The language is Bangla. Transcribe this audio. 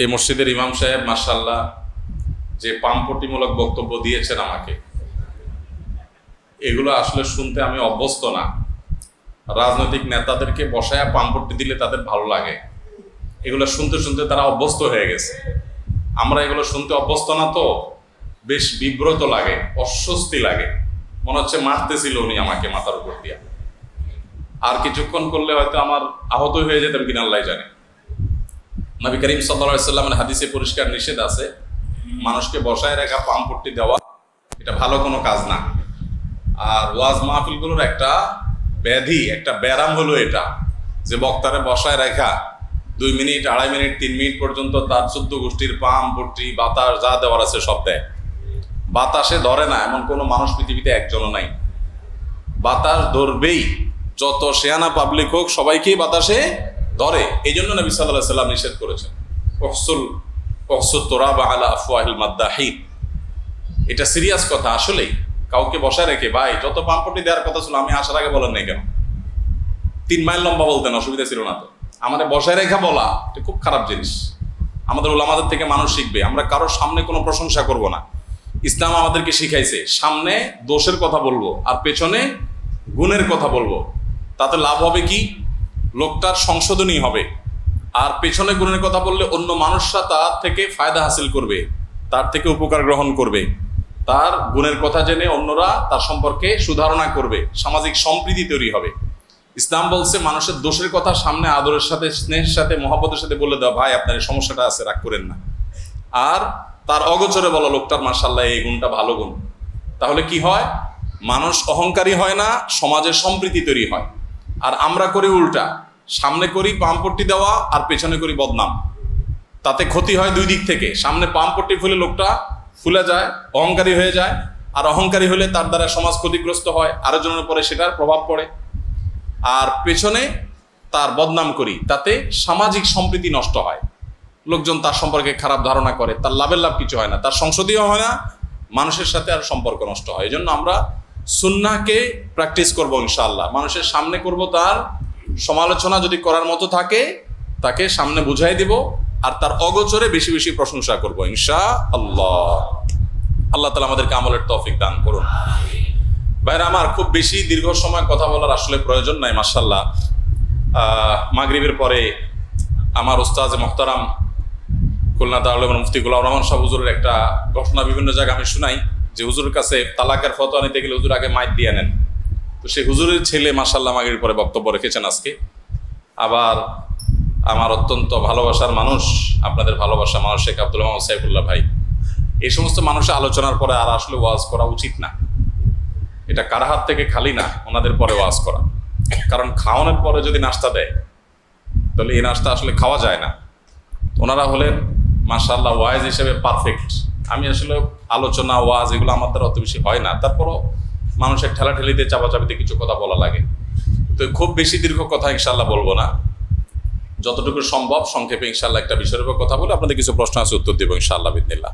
এই মসজিদের ইমাম সাহেব মার্শাল্লাহ যে পাম্পটিমূলক বক্তব্য দিয়েছেন আমাকে, এগুলো আসলে শুনতে আমি অভ্যস্ত না। রাজনৈতিক নেতাদেরকে বসায় পাম্পটি দিলে তাদের ভালো লাগে। এগুলো শুনতে শুনতে তারা অভ্যস্ত হয়ে গেছে। আমরা এগুলো শুনতে অভ্যস্ত না তো, বেশ বিব্রত লাগে, অস্বস্তি লাগে। মনে হচ্ছে মারতেছিল উনি আমাকে মাথার উপর দিয়া। আর কিছুক্ষণ করলে হয়তো আমার আহত হয়ে যেতাম কিনা আল্লাহ জানে। নবী করিম সাল্লা সাল্লামের হাদিসে পরিষ্কার নিষেধ আছে, মানুষকে বসায় রাখা পাম্পট্টি দেওয়া, এটা ভালো কোনো কাজ না। আর ওয়াজ মাহফিলগুলোর একটা ব্যাধি, একটা ব্যারাম হলো এটা, যে বক্তারে বসায় রাখা, দুই মিনিট, আড়াই মিনিট, তিন মিনিট পর্যন্ত তার চোদ্দ গোষ্ঠীর পাম পট্টি, বাতাস, যা দেওয়ার আছে সব দেয়। বাতাসে ধরে না, এমন কোনো মানুষ পৃথিবীতে একজনও নাই। বাতাস ধরবেই, যত শেয়ানা পাবলিক হোক, সবাইকেই বাতাসে ধরে এই জন্য নবী সাল্লাহ সাল্লাম নিষেধ করেছেন। অহসুল অহসুল তোরা বা আলা আফওয়াহিল মাদ্দাহিদ এটা সিরিয়াস কথা, আসলেই। কাউকে বসায় রেখে, ভাই, যত পাম্পটি দেওয়ার কথা ছিল, আমি আসার আগে বলেন নাই কেন? তিন মাইল লম্বা বলতেন, অসুবিধা ছিল না তো। আমাদের বসায় রেখা বলা, এটা খুব খারাপ জিনিস। আমাদের ওলামাদের থেকে মানুষ শিখবে, আমরা কারোর সামনে কোনো প্রশংসা করব না। ইসলাম আমাদেরকে শিখাইছে, সামনে দোষের কথা বলব, আর পেছনে গুণের কথা বলব। তাতে লাভ হবে কি? লোকটার সংশোধনী হবে। আর পেছনে গুণের কথা বললে অন্য মানুষরা তার থেকে ফায়দা হাসিল করবে, তার থেকে উপকার গ্রহণ করবে। তার গুণের কথা জেনে অন্যরা তার সম্পর্কে সুধারণা করবে, সামাজিক সম্প্রীতি তৈরি হবে। ইসলাম বলছে, মানুষের দোষের কথা সামনে আদরের সাথে, স্নেহের সাথে মহাপতের সাথে বলে দেওয়া ভাই, আপনার এই সমস্যাটা আছে, রাগ করেন না। আর তার অগোচরে বলা, লোকটার মার্শাল্লাহ এই গুণটা ভালো গুণ। তাহলে কি হয়? মানুষ অহংকারী হয় না, সমাজের সম্প্রীতি তৈরি হয়। আর আমরা করি উল্টা। সামনে করি পাম্পট্টি দেওয়া আর পেছনে করি বদনাম। তাতে ক্ষতি হয় দুই দিক থেকে। সামনে পাম্পট্টি ফুলে লোকটা ফুলে যায়, অহংকারী হয়ে যায়, আর অহংকারী হলে তার দ্বারা সমাজ ক্ষতিগ্রস্ত হয়, আরেকজনের পরে সেটার প্রভাব পড়ে। আর পেছনে তার বদনাম করি, তাতে সামাজিক সম্প্রীতি নষ্ট হয়। লোকজন তার সম্পর্কে খারাপ ধারণা করে, তার লাভের লাভ কিছু হয় না, তার সংসদীয় হয় না, মানুষের সাথে আর সম্পর্ক নষ্ট হয়। এই জন্য আমরা সুন্নাকে প্র্যাকটিস করব ইনশাল্লাহ মানুষের সামনে করব তার সমালোচনা যদি করার মতো থাকে, তাকে সামনে বুঝাই দিব আর তার অগোচরে বেশি বেশি প্রশংসা করব ইনশা আল্লাহ আল্লাহ তালা আমাদেরকে আমলের তৌফিক দান করুন। ভাইরা আমার খুব বেশি দীর্ঘ সময় কথা বলার আসলে প্রয়োজন নাই মার্শাল্লাহ মাগরিবের পরে আমার ওস্তাজ মোহতারাম খুলনা দারুল মুফতি গুলাম রহমান শাহ হুজুরের একটা ঘটনা বিভিন্ন জায়গায় আমি শুনাই। যে হুজুরের কাছে তালাকের ফতোয়া নিতে গেলে হুজুর আগে মাইক দিয়ে নেন। তো সেই হুজুরের ছেলে মাসাল্লাহ মাগের পরে বক্তব্য রেখেছেন আজকে। আবার আমার অত্যন্ত ভালোবাসার মানুষ, আপনাদের ভালোবাসা মানুষ শেখ আব্দুল রহমান সাইফুল্লাহ ভাই। এই সমস্ত মানুষের আলোচনার পরে আর আসলে ওয়াজ করা উচিত না। এটা কার হাত থেকে খালি না, ওনাদের পরে ওয়াজ করা। কারণ খাওয়ানোর পরে যদি নাস্তা দেয়, তাহলে এই নাস্তা আসলে খাওয়া যায় না। ওনারা হলেন মার্শাল্লাহ ওয়াইজ হিসেবে পারফেক্ট আমি আসলে আলোচনা, ওয়াজ এগুলো আমার দ্বারা অত বেশি হয় না। তারপরও মানুষের ঠেলা ঠেলাঠেলিতে, চাপাচাপিতে কিছু কথা বলা লাগে। তো খুব বেশি দীর্ঘ কথা ইনশাল্লাহ বলব না। যতটুকু সম্ভব সংক্ষেপে ইনশাল্লাহ একটা বিষয়ের উপর কথা বলে আপনাদের কিছু প্রশ্ন আছে, উত্তর দেবো ইনশাআল্লাহ বিদিনিল্লাহ